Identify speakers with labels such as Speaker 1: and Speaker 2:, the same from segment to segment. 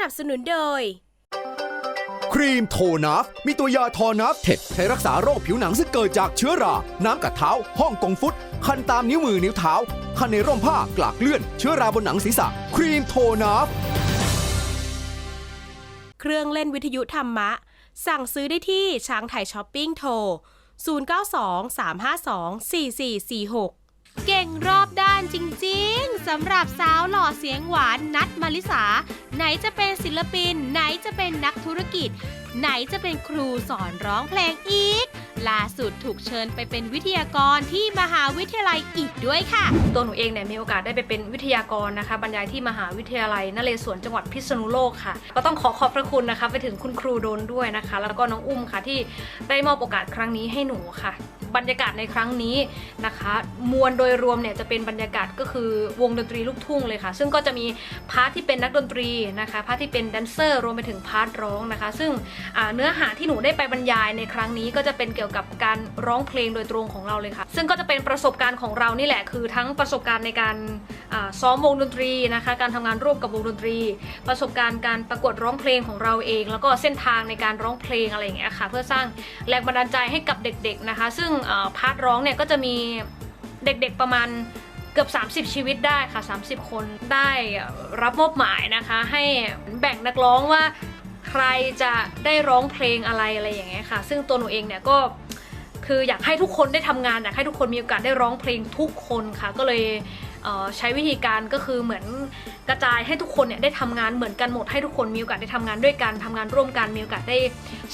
Speaker 1: นับสนุนโดย
Speaker 2: ครีมโทนัฟมีตัวยาทอนัฟเท็ดใช้รักษาโรคผิวหนังซึ่งเกิดจากเชื้อรา น้ำกัดเท้า ห้องกงฟุต คันตามนิ้วมือนิ้วเท้า คันในร่มผ้ากลากเลื่อน เชื้อราบนหนังศีรษะ ครีมโทนัฟ
Speaker 1: เครื่องเล่นวิทยุธรรมะ สั่งซื้อได้ที่ช้างไทยช้อปปิ้งโทร 0923524446 เก่งรอบด้านจริงๆ สำหรับสาวหล่อเสียงหวานนัดมาริสา ไหนจะเป็นศิลปิน ไหนจะเป็นนักธุรกิจ ไหนจะเป็นครูสอนร้องเพลงอีก ล่าสุดถูกเชิญไปเป็นวิทยากรที่มหาวิทยาลัยอีกด้วยค่ะ
Speaker 3: ตัวหนูเองเนี่ยมีโอกาสได้ไปเป็นวิทยากรนะคะ บรรยายที่มหาวิทยาลัยนเรศวรจังหวัดพิษณุโลกค่ะ ก็ต้องขอขอบพระคุณนะคะไปถึงคุณครูโดนด้วยนะคะ แล้วก็น้องอุ้มค่ะที่ได้มอบโอกาสครั้งนี้ให้หนูค่ะ บรรยากาศในครั้งนี้นะคะ มวลโดยรวมเนี่ยจะเป็นบรรยากาศก็คือวงดนตรีลูกทุ่งเลยค่ะ ซึ่งก็จะมีพาร์ทที่เป็นนักดนตรีนะคะพาร์ทที่เป็นแดนเซอร์รวมไปถึงพาร์ทร้องนะคะ ซึ่งเนื้อหาที่หนูได้ไปบรรยายในครั้งนี้ก็จะเป็นเกี่ยวกับการร้องเพลงโดยตรงของเราเลยค่ะ ซึ่งก็จะเป็นประสบการณ์ของเรานี่แหละ คือทั้งประสบการณ์ในการซ้อมวงดนตรีนะคะ การทำงานร่วมกับวงดนตรี ประสบการณ์การประกวดร้องเพลงของเราเอง แล้วก็เส้นทางในการร้องเพลงอะไรอย่างเงี้ยค่ะ เพื่อสร้างแรงบันดาลใจให้กับเด็ก ๆนะคะ ซึ่งพาร์ทร้องเนี่ยก็จะมีเด็กๆประมาณเกือบ30 ชีวิตได้ค่ะ 30 คนได้รับมอบหมายนะคะ ให้แบ่งนักร้องว่า ใครจะได้ร้องเพลงอะไรอะไรอย่างเงี้ยค่ะ ซึ่งตัวหนูเองเนี่ยก็คืออยากให้ทุกคนได้ทำงานอยากให้ทุกคนมีโอกาสได้ร้องเพลงทุกคนค่ะ ก็เลย ใช้วิธีการก็คือเหมือนกระจายให้ทุกคนเนี่ยได้ทำงานเหมือนกันหมดให้ทุกคนมีโอกาสได้ทำงานด้วยกันทำงานร่วมกันมีโอกาสได้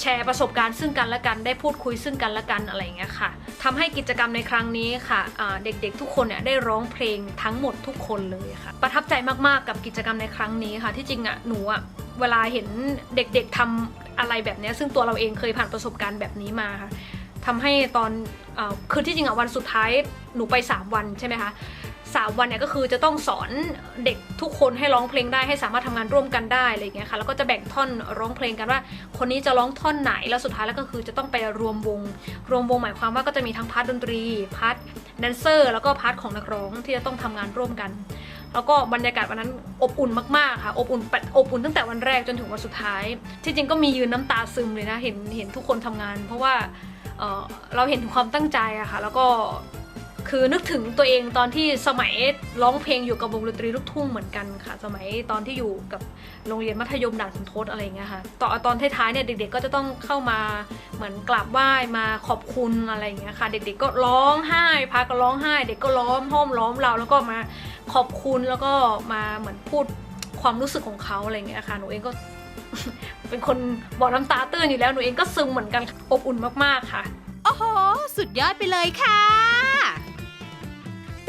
Speaker 3: แชร์ประสบการณ์ซึ่งกันและกันได้พูดคุยซึ่งกันและกันอะไรอย่างเงี้ยค่ะทำให้กิจกรรมในครั้งนี้ค่ะเด็กๆ ทุกคนเนี่ยได้ร้องเพลงทั้งหมดทุกคนเลยค่ะ ประทับใจมากๆกับกิจกรรมในครั้งนี้ค่ะ ที่จริงอะหนูอะเวลาเห็นเด็กๆทำอะไรแบบเนี้ยซึ่งตัวเราเองเคยผ่านประสบการณ์แบบนี้มาค่ะทำให้ตอนอคือที่จริงอะวันสุดท้ายหนูไป 3 วันใช่ไหมคะ สามวันเนี่ยก็คือจะต้องสอนเด็กทุกคนให้ร้องเพลงได้ให้สามารถทำงานร่วมกันได้อะไรอย่างเงี้ยค่ะแล้วก็จะแบ่งท่อนร้องเพลงกันว่า คนนี้จะร้องท่อนไหนแล้วสุดท้ายแล้วก็คือจะต้องไปรวมวง รวมวงหมายความว่าก็จะมีทั้งพาร์ทดนตรีพาร์ทแดนเซอร์แล้วก็พาร์ทของนักร้องที่จะต้องทำงานร่วมกัน แล้วก็บรรยากาศวันนั้นอบอุ่นมากๆค่ะอบอุ่นอบอุ่นตั้งแต่วันแรกจนถึงวันสุดท้าย ที่จริงก็มียืนน้ำตาซึมเลยนะเห็นเห็นทุกคนทำงาน เพราะว่าเเราเห็นถึงความตั้งใจอะค่ะแล้วก็ คือนึกถึงตัวเองตอนที่สมัยร้องเพลงอยู่กับวงดนตรีลูกทุ่งเหมือนกันค่ะ สมัยตอนที่อยู่กับโรงเรียนมัธยมด่านขุนทดอะไรเงี้ยค่ะตอนตอนท้ายๆเนี่ยเด็กๆก็จะต้องเข้ามาเหมือนกราบไหว้มาขอบคุณอะไรเงี้ยค่ะ เด็กๆก็ร้องไห้พาก็ร้องไห้ เด็กก็ล้อมห้อมล้อมเราแล้วก็มาขอบคุณแล้วก็มาเหมือนพูดความรู้สึกของเขาอะไรเงี้ยค่ะหนูเองก็เป็นคนบอกน้ำตาตื้นอยู่แล้วหนูเองก็ซึมเหมือนกันอบอุ่นมากๆค่ะ
Speaker 1: โอ้โหสุดยอดไปเลยค่ะ